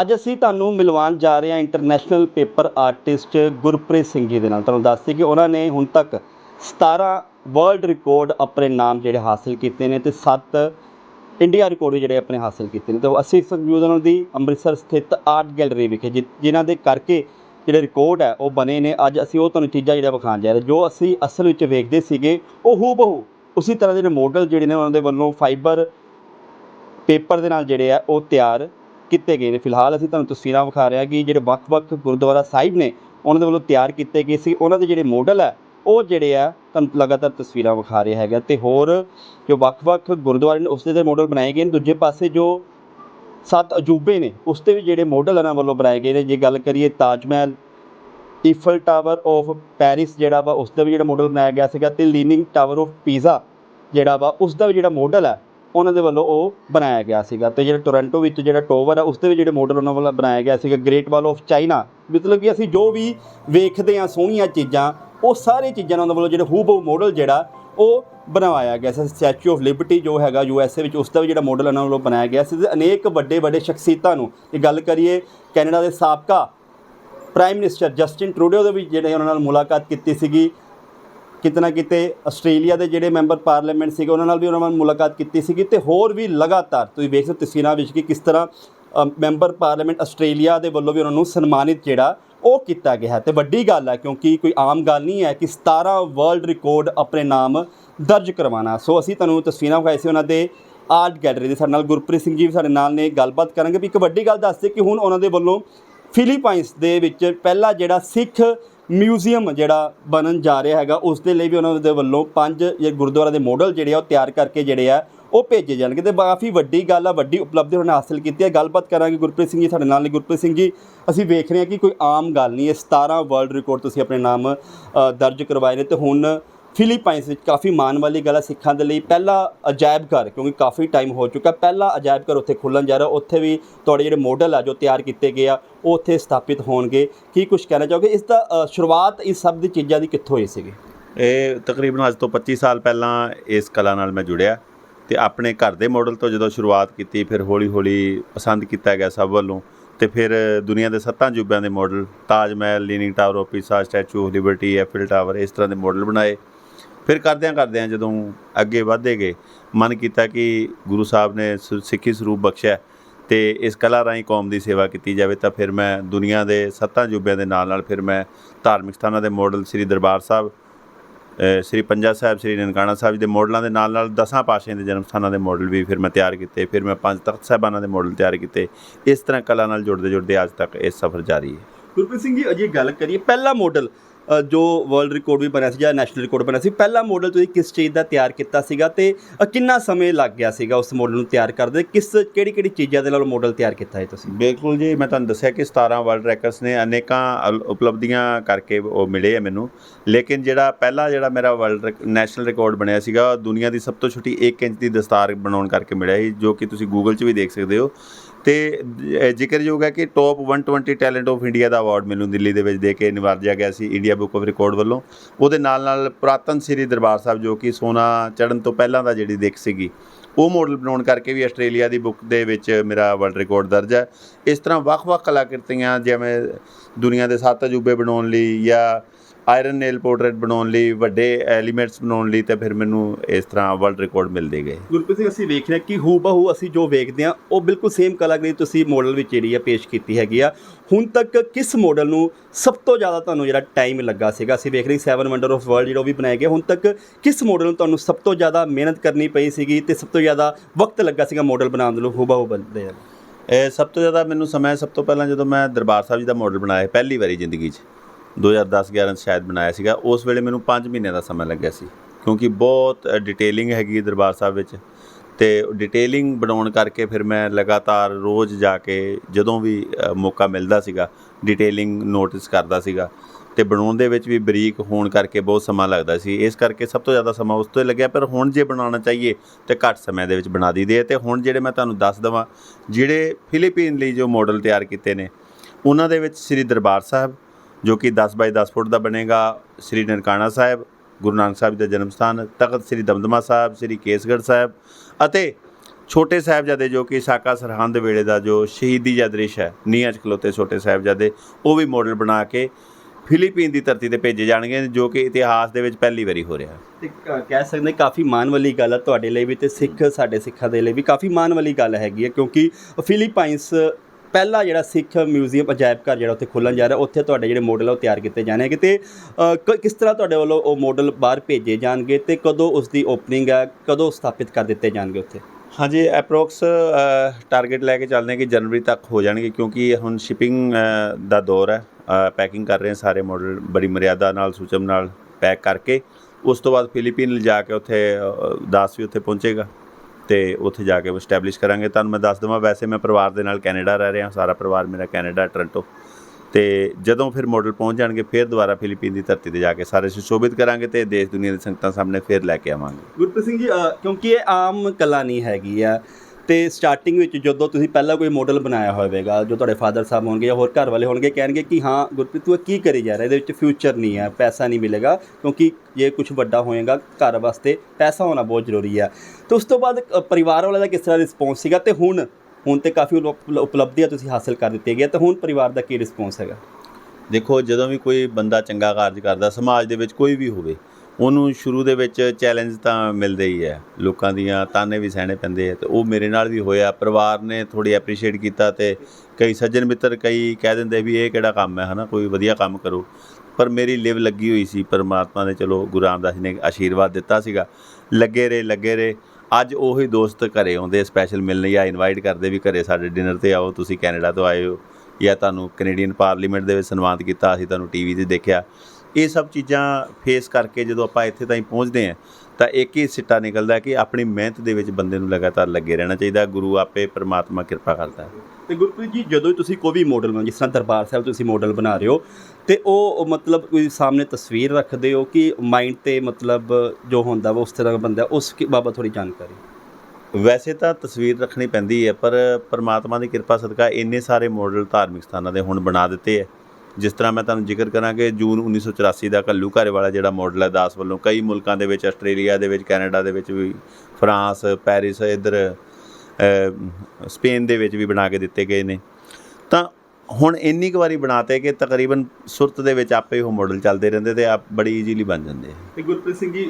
ਅੱਜ ਅਸੀਂ ਤੁਹਾਨੂੰ ਮਿਲਵਾਉਣ ਜਾ ਰਹੇ ਹਾਂ international paper artist Gurpreet Singh ji ਦੇ ਨਾਲ। ਤੁਹਾਨੂੰ ਦੱਸ ਦੱਸਦੇ ਕਿ ਉਹਨਾਂ ਨੇ ਹੁਣ ਤੱਕ 17 ਵਰਲਡ ਰਿਕਾਰਡ ਆਪਣੇ ਨਾਮ ਜਿਹੜੇ ਹਾਸਿਲ ਕੀਤੇ ਨੇ ਤੇ 7 ਇੰਡੀਆ ਰਿਕਾਰਡ ਵੀ ਜਿਹੜੇ ਆਪਣੇ ਹਾਸਲ ਕੀਤੇ ਨੇ। ਤੇ ਅਸੀਂ ਇਸ ਉਹਨਾਂ ਦੀ ਅੰਮ੍ਰਿਤਸਰ ਸਥਿਤ ਆਰਟ ਗੈਲਰੀ ਵਿਖੇ ਜਿ- ਜਿਨ੍ਹਾਂ ਦੇ ਕਰਕੇ ਜਿਹੜੇ ਰਿਕਾਰਡ ਹੈ ਉਹ ਬਣੇ ਨੇ। ਅੱਜ ਅਸੀਂ ਉਹ ਤੁਹਾਨੂੰ ਚੀਜ਼ਾਂ ਜਿਹੜਾ ਵਿਖਾਉਣ ਜਾ ਰਹੇ ਜੋ ਅਸੀਂ ਅਸਲ ਵਿੱਚ ਵੇਖਦੇ ਸੀਗੇ, ਉਹ ਹੂ ਬਹੂ ਉਸੇ ਤਰ੍ਹਾਂ ਦੇ ਮਾਡਲ ਜਿਹੜੇ ਨੇ ਉਹਨਾਂ ਦੇ ਵੱਲੋਂ ਫਾਈਬਰ ਪੇਪਰ ਦੇ ਨਾਲ ਜਿਹੜੇ ਆ ਉਹ ਤਿਆਰ ਕੀਤੇ ਗਏ ਨੇ। ਫਿਲਹਾਲ ਅਸੀਂ ਤੁਹਾਨੂੰ ਤਸਵੀਰਾਂ ਵਿਖਾ ਰਹੇ ਹਾਂ ਕਿ ਜਿਹੜੇ ਵੱਖ-ਵੱਖ ਗੁਰਦੁਆਰਾ ਸਾਹਿਬ ਨੇ, ਉਹਨਾਂ ਦੇ ਵੱਲੋਂ ਤਿਆਰ ਕੀਤੇ ਗਏ ਸੀ। ਉਹਨਾਂ ਦੇ ਜਿਹੜੇ ਮਾਡਲ ਹੈ, ਉਹ ਜਿਹੜੇ ਆ, ਤੁਹਾਨੂੰ ਲਗਾਤਾਰ ਤਸਵੀਰਾਂ ਵਿਖਾ ਰਿਹਾ ਹੈਗਾ। ਤੇ ਹੋਰ ਜੋ ਵੱਖ-ਵੱਖ ਗੁਰਦੁਆਰੇ ਨੇ ਉਸ ਦੇ ਮਾਡਲ ਬਣਾਏ ਗਏ ਨੇ। ਦੂਜੇ ਪਾਸੇ ਜੋ ਸੱਤ ਅਜੂਬੇ ਨੇ ਉਸ ਤੇ ਵੀ ਜਿਹੜੇ ਮਾਡਲ ਇਹਨਾਂ ਵੱਲੋਂ ਬਣਾਏ ਗਏ ਨੇ। ਜੇ ਗੱਲ ਕਰੀਏ Taj Mahal Eiffel tower of Paris ਜਿਹੜਾ ਵਾ ਉਸ ਦਾ ਵੀ ਜਿਹੜਾ ਮਾਡਲ ਬਣਾਇਆ ਗਿਆ ਸੀਗਾ। ਤੇ ਲੀਨਿੰਗ ਟਾਵਰ ਆਫ ਪੀਜ਼ਾ ਜਿਹੜਾ ਵਾ ਉਸ ਦਾ ਵੀ ਜਿਹੜਾ ਮਾਡਲ ਹੈ ਉਹਨਾਂ ਦੇ ਵੱਲੋਂ ਉਹ ਬਣਾਇਆ ਗਿਆ ਸੀਗਾ ਤੇ ਜਿਹੜਾ ਟੋਰਾਂਟੋ ਵਿੱਚ ਜਿਹੜਾ ਟੋਵਰ ਆ, ਉਸ ਦੇ ਵੀ ਜਿਹੜੇ ਮਾਡਲ ਉਹਨਾਂ ਵੱਲੋਂ ਬਣਾਇਆ ਗਿਆ ਸੀਗਾ ਗ੍ਰੇਟ ਵਾਲ ਆਫ ਚਾਈਨਾ ਮਤਲਬ ਕਿ ਅਸੀਂ ਜੋ ਵੀ ਵੇਖਦੇ ਹਾਂ, ਸੋਹਣੀਆਂ ਚੀਜ਼ਾਂ, ਉਹ ਸਾਰੀ ਚੀਜ਼ਾਂ ਉਹਨਾਂ ਵੱਲੋਂ ਜਿਹੜੇ ਹੂਬਹੂ ਮਾਡਲ ਜਿਹੜਾ, ਉਹ ਬਣਵਾਇਆ ਗਿਆ ਸੀ। ਸਟੈਚੂ ਆਫ ਲਿਬਰਟੀ ਜੋ ਹੈਗਾ ਯੂ ਐਸ ਏ ਵਿੱਚ, ਉਸ ਦਾ ਵੀ ਜਿਹੜਾ ਮਾਡਲ ਉਹਨਾਂ ਵੱਲੋਂ ਬਣਾਇਆ ਗਿਆ ਸੀ ਤੇ ਅਨੇਕ ਵੱਡੇ ਵੱਡੇ ਸ਼ਖਸੀਅਤਾਂ ਨੂੰ। ਇਹ ਗੱਲ ਕਰੀਏ ਕੈਨੇਡਾ ਦੇ ਸਾਬਕਾ ਪ੍ਰਾਈਮ ਮਿਨਿਸਟਰ ਜਸਟਿਨ ਟਰੂਡੋ ਦੇ ਵੀ ਜਿਹੜੇ ਉਹਨਾਂ ਨਾਲ ਮੁਲਾਕਾਤ ਕੀਤੀ ਸੀਗੀ। ਕਿਤੇ ਨਾ ਕਿਤੇ ਆਸਟ੍ਰੇਲੀਆ ਦੇ ਜਿਹੜੇ ਮੈਂਬਰ ਪਾਰਲੀਮੈਂਟ ਸੀਗੇ, ਉਹਨਾਂ ਨਾਲ ਵੀ ਉਹਨਾਂ ਨਾਲ ਮੁਲਾਕਾਤ ਕੀਤੀ ਸੀਗੀ ਤੇ ਹੋਰ ਵੀ ਲਗਾਤਾਰ ਤੁਸੀਂ ਵੇਖ ਸਕਦੇ ਹੋ ਤਸਵੀਰਾਂ ਵਿੱਚ ਕਿ ਕਿਸ ਤਰ੍ਹਾਂ ਮੈਂਬਰ ਪਾਰਲੀਮੈਂਟ ਆਸਟ੍ਰੇਲੀਆ ਦੇ ਵੱਲੋਂ ਵੀ ਉਹਨਾਂ ਨੂੰ ਸਨਮਾਨਿਤ ਜਿਹੜਾ ਉਹ ਕੀਤਾ ਗਿਆ ਹੈ। ਤੇ ਵੱਡੀ ਗੱਲ ਹੈ ਕਿਉਂਕਿ ਕੋਈ ਆਮ ਗੱਲ ਨਹੀਂ ਹੈ ਕਿ 17 ਵਰਲਡ ਰਿਕਾਰਡ ਆਪਣੇ ਨਾਮ ਦਰਜ ਕਰਵਾਉਣਾ। ਸੋ ਅਸੀਂ ਤੁਹਾਨੂੰ ਤਸਵੀਰਾਂ ਵਿਖਾਈ ਸੀ ਉਹਨਾਂ ਦੇ ਆਰਟ ਗੈਲਰੀ ਦੇ। ਸਾਡੇ ਨਾਲ ਗੁਰਪ੍ਰੀਤ ਸਿੰਘ ਜੀ ਵੀ ਸਾਡੇ ਨਾਲ ਨੇ, ਗੱਲਬਾਤ ਕਰਾਂਗੇ। ਵੀ ਇੱਕ ਵੱਡੀ ਗੱਲ ਦੱਸਦੇ ਕਿ ਹੁਣ ਉਹਨਾਂ ਦੇ ਵੱਲੋਂ ਫਿਲੀਪਾਈਨਸ ਦੇ ਵਿੱਚ ਪਹਿਲਾ ਜਿਹੜਾ ਸਿੱਖ ਮਿਊਜ਼ੀਅਮ ਜਿਹੜਾ ਬਣਨ ਜਾ ਰਿਹਾ ਹੈਗਾ, ਉਸ ਦੇ ਲਈ ਵੀ ਉਹਨਾਂ ਦੇ ਵੱਲੋਂ ਪੰਜ ਇਹ ਗੁਰਦੁਆਰਾ ਦੇ ਮਾਡਲ ਜਿਹੜੇ ਆ, ਉਹ ਤਿਆਰ ਕਰਕੇ ਜਿਹੜੇ ਆ, ਉਹ ਭੇਜੇ ਜਾਣਗੇ। ਤੇ ਕਾਫੀ ਵੱਡੀ ਗੱਲ ਆ, ਵੱਡੀ ਉਪਲਬਧੀ ਉਹਨਾਂ ਨੇ ਹਾਸਲ ਕੀਤੀ ਹੈ ਗੱਲਬਾਤ ਕਰਾਂਗੇ ਗੁਰਪ੍ਰੀਤ ਸਿੰਘ ਜੀ, ਸਾਡੇ ਨਾਲ ਨੇ ਗੁਰਪ੍ਰੀਤ ਸਿੰਘ ਜੀ। ਅਸੀਂ ਵੇਖ ਰਹੇ ਹਾਂ ਕਿ ਕੋਈ ਆਮ ਗੱਲ ਨਹੀਂ ਹੈ। 17 ਵਰਲਡ ਰਿਕਾਰਡ ਤੁਸੀਂ ਆਪਣੇ ਨਾਮ ਦਰਜ ਕਰਵਾਏ ਨੇ। ਤੇ ਹੁਣ ਫਿਲੀਪਾਈਨਸ ਵਿੱਚ ਕਾਫੀ ਮਾਣ ਵਾਲੀ ਗੱਲ ਹੈ ਸਿੱਖਾਂ ਦੇ ਲਈ। ਪਹਿਲਾ ਅਜਾਇਬ ਘਰ, ਕਿਉਂਕਿ ਕਾਫੀ ਟਾਈਮ ਹੋ ਚੁੱਕਾ। ਪਹਿਲਾ ਅਜਾਇਬ ਘਰ ਉੱਥੇ ਖੁੱਲਣ ਜਾ ਰਿਹਾ, ਉੱਥੇ ਵੀ ਤੁਹਾਡੇ ਜਿਹੜੇ ਮਾਡਲ ਆ ਜੋ ਤਿਆਰ ਕੀਤੇ ਗਏ ਆ, ਉਹ ਉੱਥੇ ਸਥਾਪਿਤ ਹੋਣਗੇ। ਕੀ ਕੁਝ ਕਹਿਣਾ ਚਾਹੋਗੇ? ਇਸ ਦਾ ਸ਼ੁਰੂਆਤ ਇਸ ਸਭ ਦੀ ਚੀਜ਼ਾਂ ਦੀ ਕਿੱਥੋਂ ਹੋਈ ਸੀਗੀ? ਇਹ ਤਕਰੀਬਨ ਅੱਜ ਤੋਂ 25 ਸਾਲ ਪਹਿਲਾਂ ਇਸ ਕਲਾ ਨਾਲ ਮੈਂ ਜੁੜਿਆ ਤੇ ਆਪਣੇ ਘਰ ਦੇ ਮਾਡਲ ਤੋਂ ਜਦੋਂ ਸ਼ੁਰੂਆਤ ਕੀਤੀ, ਫਿਰ ਹੌਲੀ-ਹੌਲੀ ਪਸੰਦ ਕੀਤਾ ਗਿਆ ਸਭ ਵੱਲੋਂ ਤੇ ਫਿਰ ਦੁਨੀਆ ਦੇ ਸੱਤਾਂ ਜੂਬਿਆਂ ਦੇ model Taj Mahal, leaning tower of Pisa statue of liberty Eiffel tower ਇਸ ਤਰ੍ਹਾਂ ਦੇ ਮਾਡਲ ਬਣਾਏ। ਫਿਰ ਕਰਦਿਆਂ ਕਰਦਿਆਂ ਜਦੋਂ ਅੱਗੇ ਵਧਦੇ ਗਏ, ਮਨ ਕੀਤਾ ਕਿ ਗੁਰੂ ਸਾਹਿਬ ਨੇ ਸ- ਸਿੱਖੀ ਸਰੂਪ ਬਖਸ਼ਿਆ ਤੇ ਇਸ ਕਲਾ ਰਾਹੀਂ ਕੌਮ ਦੀ ਸੇਵਾ ਕੀਤੀ ਜਾਵੇ, ਤਾਂ ਫਿਰ ਮੈਂ ਦੁਨੀਆ ਦੇ ਸੱਤਾਂ ਅਜੂਬਿਆਂ ਦੇ ਨਾਲ ਨਾਲ ਫਿਰ ਮੈਂ ਧਾਰਮਿਕ ਸਥਾਨਾਂ ਦੇ ਮੋਡਲ ਸ੍ਰੀ ਦਰਬਾਰ ਸਾਹਿਬ ਸ੍ਰੀ ਪੰਜਾ ਸਾਹਿਬ, ਸ੍ਰੀ ਨਨਕਾਣਾ ਸਾਹਿਬ ਦੇ ਮੋਡਲਾਂ ਦੇ ਨਾਲ ਨਾਲ ਦਸਾਂ ਪਾਤਸ਼ਾਹਾਂ ਦੇ ਜਨਮ ਸਥਾਨਾਂ ਦੇ ਮੋਡਲ ਵੀ ਫਿਰ ਮੈਂ ਤਿਆਰ ਕੀਤੇ, ਫਿਰ ਮੈਂ ਪੰਜ ਤਖਤ ਸਾਹਿਬਾਨਾਂ ਦੇ ਮੋਡਲ ਤਿਆਰ ਕੀਤੇ, ਇਸ ਤਰ੍ਹਾਂ ਕਲਾ ਨਾਲ ਜੁੜਦੇ ਜੁੜਦੇ ਅੱਜ ਤੱਕ ਇਹ ਸਫ਼ਰ ਜਾਰੀ ਹੈ। ਗੁਰਪ੍ਰੀਤ ਸਿੰਘ ਜੀ, ਅਜੇ ਗੱਲ ਕਰੀਏ, ਪਹਿਲਾ ਮੋਡਲ ਜੋ ਵਰਲਡ ਰਿਕਾਰਡ ਵੀ ਬਣਿਆ ਸੀ ਜਾਂ ਨੈਸ਼ਨਲ ਰਿਕਾਰਡ ਬਣਿਆ ਸੀ, ਪਹਿਲਾ ਮਾਡਲ ਤੁਸੀਂ ਕਿਸ ਚੀਜ਼ ਦਾ ਤਿਆਰ ਕੀਤਾ ਸੀਗਾ ਤੇ ਕਿੰਨਾ ਸਮੇਂ ਲੱਗ ਗਿਆ ਸੀਗਾ ਉਸ ਮਾਡਲ ਨੂੰ ਤਿਆਰ ਕਰਦੇ, ਕਿਸ ਕਿਹੜੀ ਕਿਹੜੀ ਚੀਜ਼ਾਂ ਦੇ ਨਾਲ ਮਾਡਲ ਤਿਆਰ ਕੀਤਾ ਹੈ ਤੁਸੀਂ? ਬਿਲਕੁਲ ਜੀ, ਮੈਂ ਤੁਹਾਨੂੰ ਦੱਸਿਆ ਕਿ 17 ਵਰਲਡ ਰੈਕਰਡਸ ਨੇ, ਅਨੇਕਾਂ ਅਲ- ਉਪਲਬਧੀਆਂ ਕਰਕੇ ਉਹ ਮਿਲੇ ਆ ਮੈਨੂੰ। ਲੇਕਿਨ ਜਿਹੜਾ ਪਹਿਲਾ ਜਿਹੜਾ ਮੇਰਾ ਵਰਲਡ ਨੈਸ਼ਨਲ ਰਿਕਾਰਡ ਬਣਿਆ ਸੀਗਾ ਦੁਨੀਆ ਦੀ ਸਭ ਤੋਂ ਛੋਟੀ 1 ਇੰਚ ਦੀ ਦਸਤਾਰ ਬਣਾਉਣ ਕਰਕੇ ਮਿਲਿਆ ਸੀ, ਜੋ ਕਿ ਤੁਸੀਂ ਗੂਗਲ 'ਚ ਵੀ ਦੇਖ ਸਕਦੇ ਹੋ। ਤੇ ਜ਼ਿਕਰਯੋਗ ਹੈ ਕਿ ਟੌਪ 120 ਟੈਲੈਂਟ ਆਫ ਇੰਡੀਆ ਦਾ ਅਵਾਰਡ ਮੈਨੂੰ ਦਿੱਲੀ ਦੇ ਵਿੱਚ ਦੇ ਕੇ ਨਿਵਾਰਜਿਆ ਗਿਆ ਸੀ ਇੰਡੀਆ ਬੁੱਕ ਆਫ ਰਿਕਾਰਡ ਵੱਲੋਂ। ਉਹਦੇ ਨਾਲ ਨਾਲ ਪੁਰਾਤਨ ਸ੍ਰੀ ਦਰਬਾਰ ਸਾਹਿਬ ਜੋ ਕਿ ਸੋਨਾ ਚੜਨ ਤੋਂ ਪਹਿਲਾਂ ਦਾ ਜਿਹੜੀ ਦਿੱਖ ਸੀਗੀ, ਉਹ ਮਾਡਲ ਬਣਾਉਣ ਕਰਕੇ ਵੀ ਆਸਟ੍ਰੇਲੀਆ ਦੀ ਬੁੱਕ ਦੇ ਵਿੱਚ ਮੇਰਾ ਵਰਲਡ ਰਿਕਾਰਡ ਦਰਜ ਹੈ। ਇਸ ਤਰ੍ਹਾਂ ਵੱਖ-ਵੱਖ ਕਲਾਕ੍ਰਿਤੀਆਂ ਜਿਵੇਂ ਦੁਨੀਆ ਦੇ ਸੱਤ ਅਜੂਬੇ ਬਣਾਉਣ ਲਈ ਜਾਂ ਆਇਰਨ ਨੇਲ ਪੋਰਟਰੇਟ ਬਣਾਉਣ ਲਈ ਵੱਡੇ ਐਲੀਮੈਂਟਸ ਬਣਾਉਣ ਲਈ ਤੇ ਫਿਰ ਮੈਨੂੰ ਇਸ ਤਰ੍ਹਾਂ ਵਰਲਡ ਰਿਕਾਰਡ ਮਿਲਦੇ ਗਏ। ਗੁਰਪ੍ਰੀਤ ਸਿੰਘ ਅਸੀਂ ਵੇਖ ਰਹੇ ਹਾਂ ਕਿ ਹੂ ਬਹੂ ਅਸੀਂ ਜੋ ਵੇਖਦੇ ਹਾਂ ਉਹ ਬਿਲਕੁਲ ਸੇਮ ਕਲਾਕ੍ਰਿਤੀ ਤੁਸੀਂ ਮਾਡਲ ਵਿੱਚ ਜਿਹੜੀ ਆ ਪੇਸ਼ ਕੀਤੀ ਹੈਗੀ ਆ। ਹੁਣ ਤੱਕ ਕਿਸ ਮਾਡਲ ਨੂੰ ਸਭ ਤੋਂ ਜ਼ਿਆਦਾ ਤੁਹਾਨੂੰ ਜਿਹੜਾ ਟਾਈਮ ਲੱਗਾ ਸੀਗਾ? ਅਸੀਂ ਵੇਖ ਰਹੇ 7 ਵੰਡਰ ਆਫ ਵਰਲਡ ਜਿਹੜਾ ਉਹ ਵੀ ਬਣਾਇਆ ਗਿਆ। ਹੁਣ ਤੱਕ ਕਿਸ ਮਾਡਲ ਨੂੰ ਤੁਹਾਨੂੰ ਸਭ ਤੋਂ ਜ਼ਿਆਦਾ ਮਿਹਨਤ ਕਰਨੀ ਪਈ ਸੀਗੀ ਤੇ ਸਭ ਤੋਂ ਜ਼ਿਆਦਾ ਵਕਤ ਲੱਗਾ ਸੀਗਾ ਮਾਡਲ ਬਣਾਉਣ ਲਈ ਹੂ ਬਹੂ ਬਣਦੇ ਆ? ਇਹ ਸਭ ਤੋਂ ਜ਼ਿਆਦਾ ਮੈਨੂੰ ਸਮਾਂ ਸਭ ਤੋਂ ਪਹਿਲਾਂ ਜਦੋਂ ਮੈਂ ਦਰਬਾਰ ਸਾਹਿਬ ਜੀ ਦਾ ਮਾਡਲ ਬਣਾਇਆ ਪਹਿਲੀ ਵਾਰੀ ਜ਼ਿੰਦਗੀ 'ਚ। 2010-11 'ਚ ਸ਼ਾਇਦ ਬਣਾਇਆ ਸੀਗਾ। ਉਸ ਵੇਲੇ ਮੈਨੂੰ 5 ਮਹੀਨੇ ਦਾ ਸਮਾਂ ਲੱਗਿਆ ਸੀ, ਕਿਉਂਕਿ ਬਹੁਤ ਡਿਟੇਲਿੰਗ ਹੈਗੀ ਦਰਬਾਰ ਸਾਹਿਬ ਵਿੱਚ ਤੇ ਡਿਟੇਲਿੰਗ ਬਣਾਉਣ ਕਰਕੇ ਫਿਰ ਮੈਂ ਲਗਾਤਾਰ ਰੋਜ਼ ਜਾ ਕੇ ਜਦੋਂ ਵੀ ਮੌਕਾ ਮਿਲਦਾ ਸੀਗਾ ਡਿਟੇਲਿੰਗ ਨੋਟਿਸ ਕਰਦਾ ਸੀਗਾ ਤੇ ਬਣਾਉਣ ਦੇ ਵਿੱਚ ਵੀ ਬਰੀਕ ਹੋਣ ਕਰਕੇ ਬਹੁਤ ਸਮਾਂ ਲੱਗਦਾ ਸੀ। ਇਸ ਕਰਕੇ ਸਭ ਤੋਂ ਜ਼ਿਆਦਾ ਸਮਾਂ ਉਸ ਤੋਂ ਹੀ ਲੱਗਿਆ, ਪਰ ਹੁਣ ਜੇ ਬਣਾਉਣਾ ਚਾਹੀਏ ਤੇ ਘੱਟ ਸਮੇਂ ਦੇ ਵਿੱਚ ਬਣਾ ਦਈਦੇ ਆ ਤੇ ਹੁਣ ਜਿਹੜੇ ਮੈਂ ਤੁਹਾਨੂੰ ਦੱਸ ਦਵਾਂ, ਜਿਹੜੇ ਫਿਲੀਪੀਨ ਲਈ ਜੋ ਮਾਡਲ ਤਿਆਰ ਕੀਤੇ ਨੇ, ਉਹਨਾਂ ਦੇ ਵਿੱਚ ਸ੍ਰੀ ਦਰਬਾਰ ਸਾਹਿਬ ਜੋ ਕਿ 10 ਬਾਈ 10 ਫੁੱਟ ਦਾ ਬਣੇਗਾ, ਸ੍ਰੀ ਨਨਕਾਣਾ ਸਾਹਿਬ, ਗੁਰੂ ਨਾਨਕ ਸਾਹਿਬ ਦਾ ਜਨਮ ਸਥਾਨ, ਤਖਤ ਸ੍ਰੀ ਦਮਦਮਾ ਸਾਹਿਬ, ਸ੍ਰੀ ਕੇਸਗੜ੍ਹ ਸਾਹਿਬ ਅਤੇ ਛੋਟੇ ਸਾਹਿਬਜ਼ਾਦੇ ਜੋ ਕਿ ਸਾਕਾ ਸਰਹੰਦ ਵੇਲੇ ਦਾ ਜੋ ਸ਼ਹੀਦੀ ਦਾ ਦ੍ਰਿਸ਼ ਹੈ, ਨੀਹਾਂ 'ਚ ਖਲੋਤੇ ਛੋਟੇ ਸਾਹਿਬਜ਼ਾਦੇ, ਉਹ ਵੀ ਮਾਡਲ ਬਣਾ ਕੇ ਫਿਲੀਪੀਨ ਦੀ ਧਰਤੀ ਤੇ ਭੇਜੇ ਜਾਣਗੇ, ਜੋ ਕਿ ਇਤਿਹਾਸ ਦੇ ਵਿੱਚ ਪਹਿਲੀ ਵਾਰੀ ਹੋ ਰਿਹਾ ਹੈ। ਤੇ ਕ- ਕਹਿ ਸਕਦੇ ਕਾਫੀ ਮਾਣ ਵਾਲੀ ਗੱਲ ਹੈ ਤੁਹਾਡੇ ਲਈ ਵੀ ਤੇ ਸਿੱਖ ਸਾਡੇ ਸਿੱਖਾਂ ਦੇ ਲਈ ਵੀ ਕਾਫੀ ਮਾਣ ਵਾਲੀ ਗੱਲ ਹੈਗੀ ਹੈ ਕਿਉਂਕਿ ਫਿਲੀਪਾਈਨਸ ਪਹਿਲਾ ਜਿਹੜਾ ਸਿੱਖ ਮਿਊਜ਼ੀਅਮ ਅਜਾਇਬ ਘਰ ਜਿਹੜਾ ਉੱਥੇ ਖੁੱਲਣ ਜਾ ਰਿਹਾ ਉੱਥੇ ਤੁਹਾਡੇ ਜਿਹੜੇ ਮਾਡਲ ਉਹ ਤਿਆਰ ਕੀਤੇ ਜਾਣੇ ਤੇ ਅ, ਕ- ਕਿਸ ਤਰ੍ਹਾਂ ਤੁਹਾਡੇ ਵੱਲੋਂ ਉਹ ਮਾਡਲ ਬਾਹਰ ਭੇਜੇ ਜਾਣਗੇ ਤੇ ਕਦੋਂ ਉਸ ਦੀ ਓਪਨਿੰਗ ਹੈ ਕਦੋਂ ਸਥਾਪਿਤ ਕਰ ਦਿੱਤੇ ਜਾਣਗੇ ਉੱਥੇ? ਹਾਂਜੀ ਅਪਰੋਕਸ ਟਾਰਗੇਟ ਲੈ ਕੇ ਚੱਲਦੇ ਹਾਂ ਕਿ ਜਨਵਰੀ ਤੱਕ ਹੋ ਜਾਣਗੇ ਕਿਉਂਕਿ ਹੁਣ ਸ਼ਿਪਿੰਗ ਦਾ ਦੌਰ ਹੈ। ਪੈਕਿੰਗ ਕਰ ਰਹੇ ਹਾਂ ਸਾਰੇ ਮਾਡਲ ਬੜੀ ਮਰਿਆਦਾ ਨਾਲ ਸੂਚਮ ਨਾਲ ਪੈਕ ਕਰਕੇ। ਉਸ ਤੋਂ ਬਾਅਦ ਫਿਲੀਪੀਨ ਲਿਜਾ ਕੇ ਉੱਥੇ ਦਾਸ ਵੀ ਉੱਥੇ ਪਹੁੰਚੇਗਾ। ਤੇ ਉੱਥੇ ਜਾ ਕੇ ਸਟੈਬਲਿਸ਼ ਕਰਾਂਗੇ। ਤੁਹਾਨੂੰ ਮੈਂ ਦੱਸ ਦਵਾਂ, ਵੈਸੇ ਮੈਂ ਪਰਿਵਾਰ ਦੇ ਨਾਲ ਕੈਨੇਡਾ ਰਹਿ ਰਿਹਾ, ਸਾਰਾ ਪਰਿਵਾਰ ਮੇਰਾ ਕੈਨੇਡਾ, ਟੋਰਾਂਟੋ। ਤੇ ਜਦੋਂ ਫਿਰ ਮਾਡਲ ਪਹੁੰਚ ਜਾਣਗੇ, ਫਿਰ ਦੁਬਾਰਾ ਫਿਲੀਪੀਨ ਦੀ ਧਰਤੀ ਤੇ ਜਾ ਕੇ ਸਾਰੇ ਸੁਸ਼ੋਭਿਤ ਕਰਾਂਗੇ ਤੇ ਦੇਸ਼ ਦੁਨੀਆ ਦੀ ਸੰਗਤਾਂ ਸਾਹਮਣੇ ਫਿਰ ਲੈ ਕੇ ਆਵਾਂਗੇ। ਗੁਰਪ੍ਰੀਤ ਸਿੰਘ ਜੀ ਕਿਉਂਕਿ ਇਹ ਆਮ ਕਲਾ ਨਹੀਂ ਹੈਗੀ ਆ ਤੇ ਸਟਾਰਟਿੰਗ ਵਿੱਚ ਜਦੋਂ ਤੁਸੀਂ ਪਹਿਲਾਂ ਕੋਈ ਮਾਡਲ ਬਣਾਇਆ ਹੋਵੇਗਾ, ਜੋ ਤੁਹਾਡੇ ਫਾਦਰ ਸਾਹਿਬ ਹੋਣਗੇ ਜਾਂ ਹੋਰ ਘਰ ਵਾਲੇ ਹੋਣਗੇ, ਕਹਿਣਗੇ ਕਿ ਹਾਂ ਗੁਰਪ੍ਰੀਤ, ਤੂੰ ਇਹ ਕੀ ਕਰੀ ਜਾ ਰਿਹਾ? ਇਹਦੇ ਵਿੱਚ ਫਿਊਚਰ ਨਹੀਂ ਹੈ, ਪੈਸਾ ਨਹੀਂ ਮਿਲੇਗਾ, ਕਿਉਂਕਿ ਜੇ ਕੁਝ ਵੱਡਾ ਹੋਏਗਾ ਘਰ ਵਾਸਤੇ, ਪੈਸਾ ਹੋਣਾ ਬਹੁਤ ਜ਼ਰੂਰੀ ਹੈ। ਤੇ ਉਸ ਤੋਂ ਬਾਅਦ ਪਰਿਵਾਰ ਵਾਲਿਆਂ ਦਾ ਕਿਸ ਤਰ੍ਹਾਂ ਰਿਸਪੌਂਸ ਸੀਗਾ? ਤੇ ਹੁਣ ਹੁਣ ਤੇ ਕਾਫੀ ਉਪ- ਉਪਲਬਧੀਆਂ ਤੁਸੀਂ ਹਾਸਲ ਕਰ ਦਿੱਤੀਆਂ ਗਈਆਂ, ਤੇ ਹੁਣ ਪਰਿਵਾਰ ਦਾ ਕੀ ਰਿਸਪੌਂਸ ਹੈਗਾ? ਦੇਖੋ, ਜਦੋਂ ਵੀ ਕੋਈ ਬੰਦਾ ਚੰਗਾ ਕਾਰਜ ਕਰਦਾ, ਸਮਾਜ ਦੇ ਵਿੱਚ ਕੋਈ ਵੀ ਹੋਵੇ ਉਹਨੂੰ ਸ਼ੁਰੂ ਦੇ ਵਿੱਚ ਚੈਲੰਜ ਤਾਂ ਮਿਲਦੇ ਹੀ ਹੈ ਲੋਕਾਂ ਦੀਆਂ ਤਾਨੇ ਵੀ ਸਹਿਣੇ ਪੈਂਦੇ ਆ ਤੇ ਉਹ ਮੇਰੇ ਨਾਲ ਵੀ ਹੋਇਆ। ਪਰਿਵਾਰ ਨੇ ਥੋੜੀ ਐਪਰੀਸ਼ੀਏਟ ਕੀਤਾ ਤੇ ਕਈ ਸੱਜਣ ਮਿੱਤਰ ਕਈ ਕਹਿ ਦਿੰਦੇ ਵੀ ਇਹ ਕਿਹੜਾ ਕੰਮ ਹੈ, ਹਨਾ? ਕੋਈ ਵਧੀਆ ਕੰਮ ਕਰੋ। ਪਰ ਮੇਰੀ ਲਿਵ ਲੱਗੀ ਹੋਈ ਸੀ। ਪਰਮਾਤਮਾ ਨੇ ਚਲੋ ਗੁਰੂ ਰਾਮਦਾਸ ਜੀ ਨੇ ਆਸ਼ੀਰਵਾਦ ਦਿੱਤਾ ਸੀਗਾ। ਲੱਗੇ ਰਹੇ ਲੱਗੇ ਰਹੇ। ਅੱਜ ਉਹੀ ਦੋਸਤ ਘਰੇ ਆਉਂਦੇ ਸਪੈਸ਼ਲ ਮਿਲਣ ਜਾਂ ਇਨਵਾਈਟ ਕਰਦੇ ਵੀ ਘਰੇ ਸਾਡੇ ਡਿਨਰ ਤੇ ਆਓ, ਤੁਸੀਂ ਕੈਨੇਡਾ ਤੋਂ ਆਏ ਹੋ ਜਾਂ ਤੁਹਾਨੂੰ ਕੈਨੇਡੀਅਨ ਪਾਰਲੀਮੈਂਟ ਦੇ ਵਿੱਚ ਸਨਮਾਨਿਤ ਕੀਤਾ, ਅਸੀਂ ਤੁਹਾਨੂੰ ਟੀਵੀ ਤੇ ਦੇਖਿਆ। ਇਹ ਸਭ ਚੀਜ਼ਾਂ ਫੇਸ ਕਰਕੇ ਜਦੋਂ ਆਪਾਂ ਇੱਥੇ ਤਾਈਂ ਪਹੁੰਚਦੇ ਹਾਂ ਤਾਂ ਇੱਕ ਹੀ ਸਿੱਟਾ ਨਿਕਲਦਾ ਕਿ ਆਪਣੀ ਮਿਹਨਤ ਦੇ ਵਿੱਚ ਬੰਦੇ ਨੂੰ ਲਗਾਤਾਰ ਲੱਗੇ ਰਹਿਣਾ ਚਾਹੀਦਾ ਗੁਰੂ ਆਪੇ ਪਰਮਾਤਮਾ ਕਿਰਪਾ ਕਰਦਾ ਹੈ। ਤੇ ਗੁਰਪ੍ਰੀਤ ਜੀ ਜਦੋਂ ਤੁਸੀਂ ਕੋਈ ਵੀ ਮਾਡਲ ਬਣਾ ਜਿਸ ਤਰ੍ਹਾਂ ਦਰਬਾਰ ਸਾਹਿਬ ਤੁਸੀਂ ਮਾਡਲ ਬਣਾ ਰਹੇ ਹੋ ਤੇ ਉਹ ਮਤਲਬ ਕੋਈ ਸਾਹਮਣੇ ਤਸਵੀਰ ਰੱਖਦੇ ਹੋ ਕਿ ਮਾਈਂਡ ਤੇ ਮਤਲਬ ਜੋ ਹੁੰਦਾ ਵਾ ਉਸ ਤਰ੍ਹਾਂ ਦਾ ਬੰਦਾ ਉਸ ਕੀ ਬਾਬਤ ਥੋੜੀ ਜਾਣਕਾਰੀ? ਵੈਸੇ ਤਾਂ ਤਸਵੀਰ ਰੱਖਣੀ ਪੈਂਦੀ ਹੈ ਪਰ ਪਰਮਾਤਮਾ ਦੀ ਕਿਰਪਾ ਸਦਕਾ ਇੰਨੇ ਸਾਰੇ ਮਾਡਲ ਧਾਰਮਿਕ ਸਥਾਨਾਂ ਦੇ ਹੁਣ ਬਣਾ ਦਿੱਤੇ ਹੈ। ਜਿਸ ਤਰ੍ਹਾਂ ਮੈਂ ਤੁਹਾਨੂੰ ਜ਼ਿਕਰ ਕਰਾਂ ਕਿ ਜੂਨ 1984 ਦਾ ਕੱਲੂ ਘਰੇ ਵਾਲਾ ਜਿਹੜਾ ਮਾਡਲ ਹੈ ਦਾਸ ਵੱਲੋਂ ਕਈ ਮੁਲਕਾਂ ਦੇ ਵਿੱਚ, ਆਸਟ੍ਰੇਲੀਆ ਦੇ ਵਿੱਚ, ਕੈਨੇਡਾ ਦੇ ਵਿੱਚ ਵੀ, ਫਰਾਂਸ, ਪੈਰਿਸ, ਇੱਧਰ ਸਪੇਨ ਦੇ ਵਿੱਚ ਵੀ ਬਣਾ ਕੇ ਦਿੱਤੇ ਗਏ ਨੇ। ਤਾਂ ਹੁਣ ਇੰਨੀ ਕੁ ਵਾਰੀ ਬਣਾਤੇ ਕਿ ਤਕਰੀਬਨ ਸੁਰਤ ਦੇ ਵਿੱਚ ਆਪੇ ਉਹ ਮਾਡਲ ਚੱਲਦੇ ਰਹਿੰਦੇ ਤੇ ਆਪ ਬੜੀ ਈਜ਼ੀਲੀ ਬਣ ਜਾਂਦੇ ਆ। ਤੇ ਗੁਰਪ੍ਰੀਤ ਸਿੰਘ ਜੀ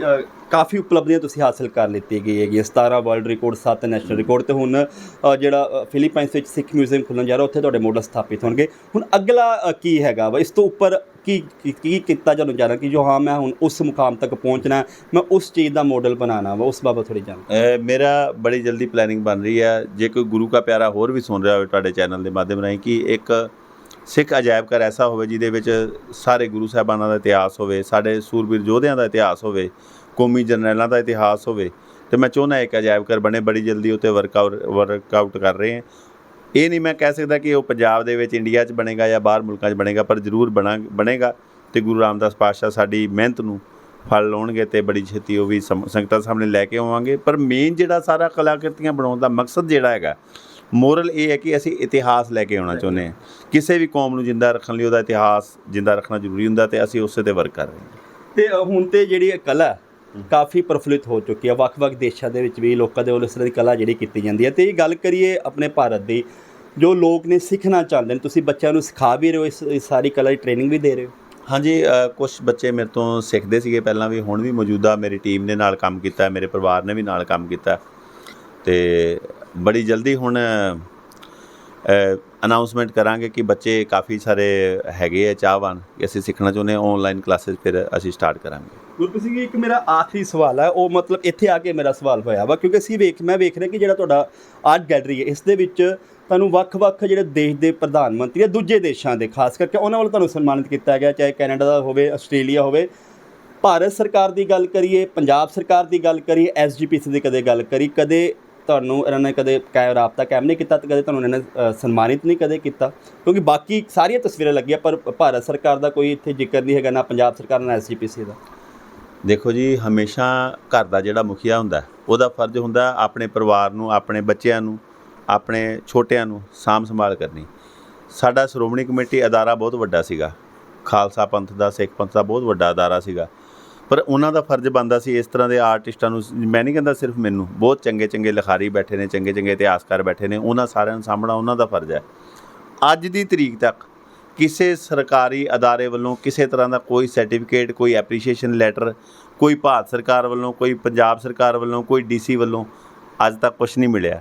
ਕਾਫੀ ਉਪਲਬਧੀਆਂ ਤੁਸੀਂ ਹਾਸਲ ਕਰ ਲਿੱਤੀ ਗਈ ਹੈਗੀ 17 ਵਰਲਡ ਰਿਕਾਰਡ 7 ਨੈਸ਼ਨਲ ਰਿਕਾਰਡ ਤੇ ਹੁਣ ਜਿਹੜਾ ਫਿਲੀਪਾਈਨਸ ਵਿੱਚ ਸਿੱਖ ਮਿਊਜ਼ੀਅਮ ਖੁੱਲਣ ਜਾ ਰਿਹਾ, ਉੱਥੇ ਤੁਹਾਡੇ ਮਾਡਲ ਸਥਾਪਿਤ ਹੋਣਗੇ। ਹੁਣ ਅਗਲਾ ਕੀ ਹੈਗਾ ਵਾ? ਇਸ ਤੋਂ ਉੱਪਰ ਕੀ, ਕੀ- ਕੀਤਾ ਜਾਨੂੰ ਜਾ ਕਿ ਜੋ ਹਾਂ ਮੈਂ ਹੁਣ ਉਸ ਮੁਕਾਮ ਤੱਕ ਪਹੁੰਚਣਾ, ਮੈਂ ਉਸ ਚੀਜ਼ ਦਾ ਮਾਡਲ ਬਣਾਉਣਾ ਵਾ, ਉਸ ਬਾਬਤ ਥੋੜੀ ਜਾਣ। ਮੇਰਾ ਬੜੀ ਜਲਦੀ ਪਲੈਨਿੰਗ ਬਣ ਰਹੀ ਹੈ। ਜੇ ਕੋਈ ਗੁਰੂ ਕਾ ਪਿਆਰਾ ਹੋਰ ਵੀ ਸੁਣ ਰਿਹਾ ਹੋਵੇ ਤੁਹਾਡੇ ਚੈਨਲ ਦੇ ਮਾਧਿਅਮ ਰਾਹੀਂ ਕਿ ਇੱਕ ਸਿੱਖ ਅਜਾਇਬ ਘਰ ਐਸਾ ਹੋਵੇ ਜਿਹਦੇ ਵਿੱਚ ਸਾਰੇ ਗੁਰੂ ਸਾਹਿਬਾਨਾਂ ਦਾ ਇਤਿਹਾਸ ਹੋਵੇ, ਸਾਡੇ ਸੂਰਬੀਰ ਯੋਧਿਆਂ ਦਾ ਇਤਿਹਾਸ ਹੋਵੇ, ਕੌਮੀ ਜਰਨੈਲਾਂ ਦਾ ਇਤਿਹਾਸ ਹੋਵੇ, ਤੇ ਮੈਂ ਚਾਹੁੰਦਾ ਇੱਕ ਅਜਾਇਬ ਘਰ ਬਣੇ, ਬੜੀ ਜਲਦੀ ਉਤੇ ਵਰਕਆਊਟ ਵਰਕਆਊਟ ਕਰ ਰਹੇ ਹਾਂ। ਇਹ ਨਹੀਂ ਮੈਂ ਕਹਿ ਸਕਦਾ ਕਿ ਉਹ ਪੰਜਾਬ ਦੇ ਵਿੱਚ ਇੰਡੀਆ 'ਚ ਬਣੇਗਾ ਜਾਂ ਬਾਹਰ ਮੁਲਕਾਂ 'ਚ ਬਣੇਗਾ, ਪਰ ਜ਼ਰੂਰ ਬਣਾ, ਬਣੇਗਾ ਤੇ ਗੁਰੂ ਰਾਮਦਾਸ ਪਾਤਸ਼ਾਹ ਸਾਡੀ ਮਿਹਨਤ ਨੂੰ ਫਲ ਲਾਉਣਗੇ ਤੇ ਬੜੀ ਛੇਤੀ ਉਹ ਵੀ ਸਮ- ਸੰਗਤਾਂ ਸਾਹਮਣੇ ਲੈ ਕੇ ਆਵਾਂਗੇ। ਪਰ ਮੇਨ ਜਿਹੜਾ ਸਾਰਾ ਕਲਾਕ੍ਰਿਤੀਆਂ ਬਣਾਉਣ ਦਾ ਮਕਸਦ ਜਿਹੜਾ ਹੈਗਾ ਮੋਰਲ ਇਹ ਹੈ ਕਿ ਅਸੀਂ ਇਤਿਹਾਸ ਲੈ ਕੇ ਆਉਣਾ ਚਾਹੁੰਦੇ ਹਾਂ। ਕਿਸੇ ਵੀ ਕੌਮ ਨੂੰ ਜਿੰਦਾ ਰੱਖਣ ਲਈ ਉਹਦਾ ਇਤਿਹਾਸ ਜਿੰਦਾ ਰੱਖਣਾ ਜ਼ਰੂਰੀ ਹੁੰਦਾ ਤੇ ਅਸੀਂ ਉਸੇ ਤੇ ਵਰਕ ਕਰ ਰਹੇ ਹਾਂ। ਤੇ ਹੁਣ ਤੇ ਜਿਹੜੀ ਇਹ ਕਲਾ ਕਾਫੀ ਪ੍ਰਫੁੱਲਿਤ ਹੋ ਚੁੱਕੀ ਹੈ ਵੱਖ-ਵੱਖ ਦੇਸ਼ਾਂ ਦੇ ਵਿੱਚ ਵੀ ਲੋਕਾਂ ਦੇ ਵੱਲੋਂ ਇਸ ਤਰ੍ਹਾਂ ਦੀ ਕਲਾ ਜਿਹੜੀ ਕੀਤੀ ਜਾਂਦੀ ਹੈ। ਤੇ ਇਹ ਗੱਲ ਕਰੀਏ ਆਪਣੇ ਭਾਰਤ ਦੀ, ਜੋ ਲੋਕ ਨੇ ਸਿੱਖਣਾ ਚਾਹੁੰਦੇ ਨੇ, ਤੁਸੀਂ ਬੱਚਿਆਂ ਨੂੰ ਸਿਖਾ ਵੀ ਰਹੇ ਹੋ ਇਸ ਸਾਰੀ ਕਲਾ ਦੀ ਟ੍ਰੇਨਿੰਗ ਵੀ ਦੇ ਰਹੇ ਹੋ? ਹਾਂਜੀ ਕੁਝ ਬੱਚੇ ਮੇਰੇ ਤੋਂ ਸਿੱਖਦੇ ਸੀਗੇ ਪਹਿਲਾਂ ਵੀ, ਹੁਣ ਵੀ ਮੌਜੂਦਾ ਮੇਰੀ ਟੀਮ ਨੇ ਨਾਲ ਕੰਮ ਕੀਤਾ, ਮੇਰੇ ਪਰਿਵਾਰ ਨੇ ਵੀ ਨਾਲ ਕੰਮ ਕੀਤਾ। ਤੇ ਬੜੀ ਜਲਦੀ ਹੁਣ ਅਨਾਉਂਸਮੈਂਟ ਕਰਾਂਗੇ ਕਿ ਬੱਚੇ ਕਾਫੀ ਸਾਰੇ ਹੈਗੇ ਆ ਚਾਹਵਾਨ ਕਿ ਅਸੀਂ ਸਿੱਖਣਾ ਚਾਹੁੰਦੇ ਹਾਂ ਆਨਲਾਈਨ ਕਲਾਸਿਸ ਫਿਰ ਅਸੀਂ ਸਟਾਰਟ ਕਰਾਂਗੇ। ਗੁਰਪ੍ਰੀਤ ਸਿੰਘ ਜੀ, ਇੱਕ ਮੇਰਾ ਆਖਰੀ ਸਵਾਲ ਹੈ, ਉਹ ਮਤਲਬ ਇੱਥੇ ਆ ਕੇ ਮੇਰਾ ਸਵਾਲ ਹੋਇਆ ਵਾ, ਕਿਉਂਕਿ ਅਸੀਂ ਵੇਖ, ਮੈਂ ਵੇਖ ਰਿਹਾ ਕਿ ਜਿਹੜਾ ਤੁਹਾਡਾ ਆਰਟ ਗੈਲਰੀ ਹੈ, ਇਸ ਦੇ ਵਿੱਚ ਤੁਹਾਨੂੰ ਵੱਖ-ਵੱਖ ਜਿਹੜੇ ਦੇਸ਼ ਦੇ ਪ੍ਰਧਾਨ ਮੰਤਰੀ ਆ ਦੂਜੇ ਦੇਸ਼ਾਂ ਦੇ, ਖਾਸ ਕਰਕੇ ਉਹਨਾਂ ਵੱਲੋਂ ਤੁਹਾਨੂੰ ਸਨਮਾਨਿਤ ਕੀਤਾ ਗਿਆ, ਚਾਹੇ ਕੈਨੇਡਾ ਦਾ ਹੋਵੇ, ਆਸਟ੍ਰੇਲੀਆ ਹੋਵੇ। ਭਾਰਤ ਸਰਕਾਰ ਦੀ ਗੱਲ ਕਰੀਏ, ਪੰਜਾਬ ਸਰਕਾਰ ਦੀ ਗੱਲ ਕਰੀਏ ਐਸਜੀਪੀਸੀ ਦੀ ਕਦੇ ਗੱਲ ਕਰੀ, ਕਦੇ ਤੁਹਾਨੂੰ ਇਹਨਾਂ ਨੇ ਕਦੇ ਕਾਇਮ ਰਾਬਤਾ ਕਾਇਮ ਨਹੀਂ ਕੀਤਾ ਤੇ ਕਦੇ ਤੁਹਾਨੂੰ ਇਹਨਾਂ ਨੇ ਸਨਮਾਨਿਤ ਨਹੀਂ ਕਦੇ ਕੀਤਾ? ਕਿਉਂਕਿ ਬਾਕੀ ਸਾਰੀਆਂ ਤਸਵੀਰਾਂ ਲੱਗੀਆਂ, ਪਰ ਭਾਰਤ ਸਰਕਾਰ ਦਾ ਕੋਈ ਇੱਥੇ ਜ਼ਿਕਰ ਨਹੀਂ ਹੈਗਾ, ਨਾ ਪੰਜਾਬ ਸਰਕਾਰ, ਨਾ ਐਸਜੀਪੀਸੀ ਦਾ। ਦੇਖੋ ਜੀ, ਹਮੇਸ਼ਾ ਘਰ ਦਾ ਜਿਹੜਾ ਮੁਖੀਆ ਹੁੰਦਾ, ਉਹਦਾ ਫਰਜ਼ ਹੁੰਦਾ ਆਪਣੇ ਪਰਿਵਾਰ ਨੂੰ, ਆਪਣੇ ਬੱਚਿਆਂ ਨੂੰ, ਆਪਣੇ ਛੋਟਿਆਂ ਨੂੰ ਸਾਂਭ ਸੰਭਾਲ ਕਰਨੀ। ਸਾਡਾ ਸ਼੍ਰੋਮਣੀ ਕਮੇਟੀ ਅਦਾਰਾ ਬਹੁਤ ਵੱਡਾ ਸੀਗਾ। ਖਾਲਸਾ ਪੰਥ ਦਾ, ਸਿੱਖ ਪੰਥ ਦਾ ਬਹੁਤ ਵੱਡਾ ਅਦਾਰਾ ਸੀਗਾ। ਪਰ ਉਹਨਾਂ ਦਾ ਫਰਜ਼ ਬਣਦਾ ਸੀ ਇਸ ਤਰ੍ਹਾਂ ਦੇ ਆਰਟਿਸਟਾਂ ਨੂੰ, ਮੈਂ ਨਹੀਂ ਕਹਿੰਦਾ ਸਿਰਫ ਮੈਨੂੰ, ਬਹੁਤ ਚੰਗੇ ਚੰਗੇ ਲਿਖਾਰੀ ਬੈਠੇ ਨੇ, ਚੰਗੇ ਚੰਗੇ ਇਤਿਹਾਸਕਾਰ ਬੈਠੇ ਨੇ, ਉਹਨਾਂ ਸਾਰਿਆਂ ਨੂੰ ਸਾਹਮਣਾ ਉਹਨਾਂ ਦਾ ਫਰਜ਼ ਹੈ। ਅੱਜ ਦੀ ਤਰੀਕ ਤੱਕ ਕਿਸੇ ਸਰਕਾਰੀ ਅਦਾਰੇ ਵੱਲੋਂ ਕਿਸੇ ਤਰ੍ਹਾਂ ਦਾ ਕੋਈ ਸਰਟੀਫਿਕੇਟ ਕੋਈ ਐਪਰੀਸ਼ੀਏਸ਼ਨ ਲੈਟਰ ਕੋਈ ਭਾਰਤ ਸਰਕਾਰ ਵੱਲੋਂ, ਕੋਈ ਪੰਜਾਬ ਸਰਕਾਰ ਵੱਲੋਂ, ਕੋਈ ਡੀਸੀ ਵੱਲੋਂ ਅੱਜ ਤੱਕ ਕੁਝ ਨਹੀਂ ਮਿਲਿਆ।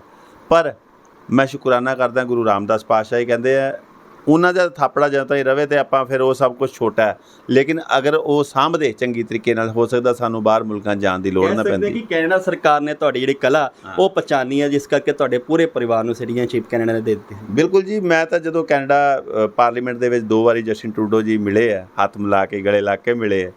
ਪਰ ਮੈਂ ਸ਼ੁਕਰਾਨਾ ਕਰਦਾ ਗੁਰੂ ਰਾਮਦਾਸ ਪਾਤਸ਼ਾਹ ਜੀ ਕਹਿੰਦੇ ਆ ਉਹਨਾਂ ਦਾ ਥਾਪੜਾ ਜਦੋਂ ਤਾਈਂ ਰਵੇ ਤੇ ਆਪਾਂ ਫਿਰ ਉਹ ਸਭ ਕੁਝ ਛੋਟਾ ਹੈ। ਲੇਕਿਨ ਅਗਰ ਉਹ ਸਾਂਭਦੇ ਚੰਗੀ ਤਰੀਕੇ ਨਾਲ ਹੋ ਸਕਦਾ ਸਾਨੂੰ ਬਾਹਰ ਮੁਲਕਾਂ ਜਾਣ ਦੀ ਲੋੜ ਨਾ ਪੈਂਦੀ। ਕਿ ਕੈਨੇਡਾ ਸਰਕਾਰ ਨੇ ਤੁਹਾਡੀ ਜਿਹੜੀ ਕਲਾ ਹਾਂ। ਉਹ ਪਛਾਣੀ ਹੈ ਜਿਸ ਕਰਕੇ ਤੁਹਾਡੇ ਪੂਰੇ ਪਰਿਵਾਰ ਨੂੰ ਸਿਟੀਜ਼ਨਸ਼ਿਪ ਕੈਨੇਡਾ ਨੇ ਦੇ ਦਿੱਤੀ ਬਿਲਕੁਲ ਜੀ ਮੈਂ ਤਾਂ ਜਦੋਂ ਕੈਨੇਡਾ ਪਾਰਲੀਮੈਂਟ ਦੇ ਵਿੱਚ ਦੋ ਵਾਰੀ ਜਸਟਿਨ ਟਰੂਡੋ ਜੀ ਮਿਲੇ ਆ ਹੱਥ ਮਿਲਾ ਕੇ ਗਲੇ ਲਾ ਕੇ ਮਿਲੇ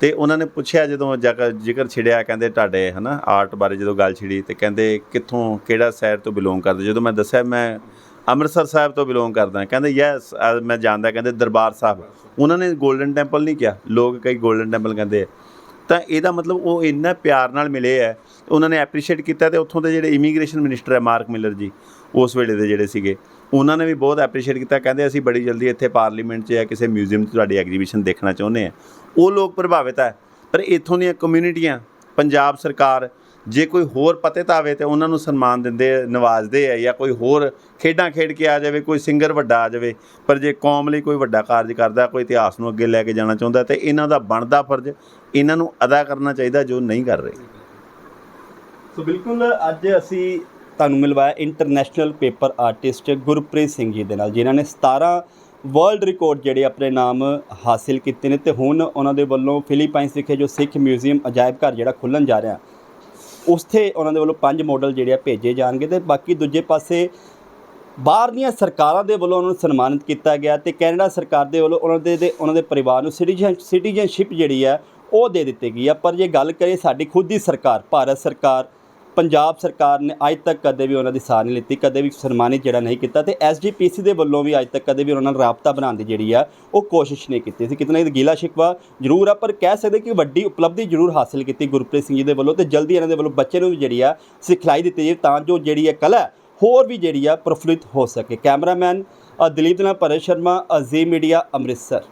ਤੇ ਉਹਨਾਂ ਨੇ ਪੁੱਛਿਆ ਜਦੋਂ ਜ਼ਿਕਰ ਛਿੜਿਆ ਕਹਿੰਦੇ ਤੁਹਾਡੇ ਹਨਾ ਆਰਟ ਬਾਰੇ ਜਦੋਂ ਗੱਲ ਛਿੜੀ ਤੇ ਕਹਿੰਦੇ ਕਿੱਥੋਂ ਕਿਹੜਾ ਸ਼ਹਿਰ ਤੋਂ ਬਿਲੋਂਗ ਕਰਦੇ? ਜਦੋਂ ਮੈਂ ਦੱਸਿਆ ਮੈਂ ਅੰਮ੍ਰਿਤਸਰ ਸਾਹਿਬ ਤੋਂ ਬਿਲੋਂਗ ਕਰਦਾ ਕਹਿੰਦੇ ਯੈਸ ਮੈਂ ਜਾਣਦਾ, ਕਹਿੰਦੇ ਦਰਬਾਰ ਸਾਹਿਬ। ਉਹਨਾਂ ਨੇ 골ਡਨ ਟੈਂਪਲ ਨਹੀਂ ਕਿਹਾ। ਲੋਕ ਕਈ 골ਡਨ ਟੈਂਪਲ ਕਹਿੰਦੇ ਆ। ਤਾਂ ਇਹਦਾ ਮਤਲਬ ਉਹ ਇੰਨਾ ਪਿਆਰ ਨਾਲ ਮਿਲੇ ਆ, ਉਹਨਾਂ ਨੇ ਐਪਰੀਸ਼ੀਏਟ ਕੀਤਾ ਤੇ ਉੱਥੋਂ ਦੇ ਜਿਹੜੇ ਇਮੀਗ੍ਰੇਸ਼ਨ ਮਿਨਿਸਟਰ ਹੈ ਮਾਰਕ ਮਿਲਰ ਜੀ, ਉਸ ਵੇਲੇ ਦੇ ਜਿਹੜੇ ਸੀਗੇ, ਉਹਨਾਂ ਨੇ ਵੀ ਬਹੁਤ ਐਪਰੀਸ਼ੀਏਟ ਕੀਤਾ। ਕਹਿੰਦੇ ਅਸੀਂ ਬੜੀ ਜਲਦੀ ਇੱਥੇ ਪਾਰਲੀਮੈਂਟ 'ਚ ਜਾਂ ਕਿਸੇ ਮਿਊਜ਼ੀਅਮ 'ਚ ਤੁਹਾਡੀ ਐਗਜ਼ੀਬਿਸ਼ਨ ਦੇਖਣਾ ਚਾਹੁੰਦੇ ਆ। ਉਹ ਲੋਕ ਪ੍ਰਭਾਵਿਤ ਹੈ ਪਰ ਇੱਥੋਂ ਦੀਆਂ ਕਮਿਊਨਿਟੀਆਂ ਪੰਜਾਬ ਸਰਕਾਰ ਜੇ ਕੋਈ ਹੋਰ ਪਤਿਤ ਆਵੇ ਤੇ ਉਹਨਾਂ ਨੂੰ ਸਨਮਾਨ ਦਿੰਦੇ ਆ, ਨਵਾਜ਼ਦੇ ਆ ਜਾਂ ਕੋਈ ਹੋਰ ਖੇਡਾਂ ਖੇਡ ਕੇ ਆ ਜਾਵੇ ਕੋਈ ਸਿੰਗਰ ਵੱਡਾ ਆ ਜਾਵੇ ਪਰ ਜੇ ਕੌਮ ਲਈ ਕੋਈ ਵੱਡਾ ਕਾਰਜ ਕਰਦਾ ਕੋਈ ਇਤਿਹਾਸ ਨੂੰ ਅੱਗੇ ਲੈ ਕੇ ਜਾਣਾ ਚਾਹੁੰਦਾ ਤੇ ਇਹਨਾਂ ਦਾ ਬਣਦਾ ਫਰਜ਼ ਇਹਨਾਂ ਨੂੰ ਅਦਾ ਕਰਨਾ ਚਾਹੀਦਾ ਜੋ ਨਹੀਂ ਕਰ ਰਹੇ। ਸੋ ਬਿਲਕੁਲ ਅੱਜ ਅਸੀਂ ਤੁਹਾਨੂੰ ਮਿਲਵਾਇਆ international paper artist Gurpreet Singh ji ਦੇ ਨਾਲ ਜਿਨ੍ਹਾਂ ਨੇ 17 ਵਰਲਡ ਰਿਕਾਰਡ ਜਿਹੜੇ ਆਪਣੇ ਨਾਮ ਹਾਸਿਲ ਕੀਤੇ ਨੇ ਤੇ ਹੁਣ ਉਹਨਾਂ ਦੇ ਵੱਲੋਂ ਫਿਲੀਪਾਈਨਸ ਵਿਖੇ ਜੋ ਸਿੱਖ ਮਿਊਜ਼ੀਅਮ ਅਜਾਇਬ ਘਰ ਜਿਹੜਾ ਖੁੱਲਣ ਜਾ ਰਿਹਾ ਉਸਥੇ ਉਹਨਾਂ ਦੇ ਵੱਲੋਂ ਪੰਜ ਮਾਡਲ ਜਿਹੜੇ ਆ ਭੇਜੇ ਜਾਣਗੇ ਤੇ ਬਾਕੀ ਦੂਜੇ ਪਾਸੇ ਬਾਹਰ ਦੀਆਂ ਸਰਕਾਰਾਂ ਦੇ ਵੱਲੋਂ ਉਹਨਾਂ ਨੂੰ ਸਨਮਾਨਿਤ ਕੀਤਾ ਗਿਆ ਤੇ ਕੈਨੇਡਾ ਸਰਕਾਰ ਦੇ ਵੱਲੋਂ ਉਹਨਾਂ ਦੇ ਦੇ ਉਹਨਾਂ ਦੇ ਪਰਿਵਾਰ ਨੂੰ ਸਿਟੀਜ਼ਨ ਸਿਟੀਜ਼ਨਸ਼ਿਪ ਜਿਹੜੀ ਹੈ ਉਹ ਦੇ ਦਿੱਤੀ ਗਈ ਆ। ਪਰ ਜੇ ਗੱਲ ਕਰੀਏ ਸਾਡੀ ਖੁਦ ਦੀ ਸਰਕਾਰ, ਭਾਰਤ ਸਰਕਾਰ ਪੰਜਾਬ ਸਰਕਾਰ ਨੇ ਅੱਜ ਤੱਕ ਕਦੇ ਵੀ ਉਹਨਾਂ ਦੀ ਸਾਰ ਨਹੀਂ ਲਿੱਤੀ ਕਦੇ ਵੀ ਸਨਮਾਨਿਤ ਜਿਹੜਾ ਨਹੀਂ ਕੀਤਾ ਤੇ ਐਸਜੀਪੀਸੀ ਦੇ ਵੱਲੋਂ ਵੀ ਅੱਜ ਤੱਕ ਕਦੇ ਵੀ ਉਹਨਾਂ ਨਾਲ ਰਾਬਤਾ ਬਣਾਉਣ ਦੀ ਜਿਹੜੀ ਆ ਉਹ ਕੋਸ਼ਿਸ਼ ਨਹੀਂ ਕੀਤੀ ਸੀ। ਕਿਤਨਾ ਇਹ ਗੀਲਾ ਸ਼ਿਕਵਾ ਜ਼ਰੂਰ ਆ ਪਰ ਕਹਿ ਸਕਦੇ ਕਿ ਵੱਡੀ ਉਪਲਬਧੀ ਜ਼ਰੂਰ ਹਾਸਿਲ ਕੀਤੀ ਗੁਰਪ੍ਰੀਤ ਸਿੰਘ ਜੀ ਦੇ ਵੱਲੋਂ ਤੇ ਜਲਦੀ ਇਹਨਾਂ ਦੇ ਵੱਲੋਂ ਬੱਚੇ ਨੂੰ ਵੀ ਜਿਹੜੀ ਆ ਸਿਖਲਾਈ ਦਿੱਤੀ ਜਾਵੇ ਤਾਂ ਜੋ ਜਿਹੜੀ ਆ ਕਲਾ ਹੋਰ ਵੀ ਜਿਹੜੀ ਆ ਪ੍ਰਫੁੱਲਿਤ ਹੋ ਸਕੇ। ਕੈਮਰਾਮੈਨ ਅ, ਦਲੀਪ ਨਾਲ ਪਰੇਸ਼ ਸ਼ਰਮਾ ਅਜ਼ੀ ਮੀਡੀਆ ਅੰਮ੍ਰਿਤਸਰ।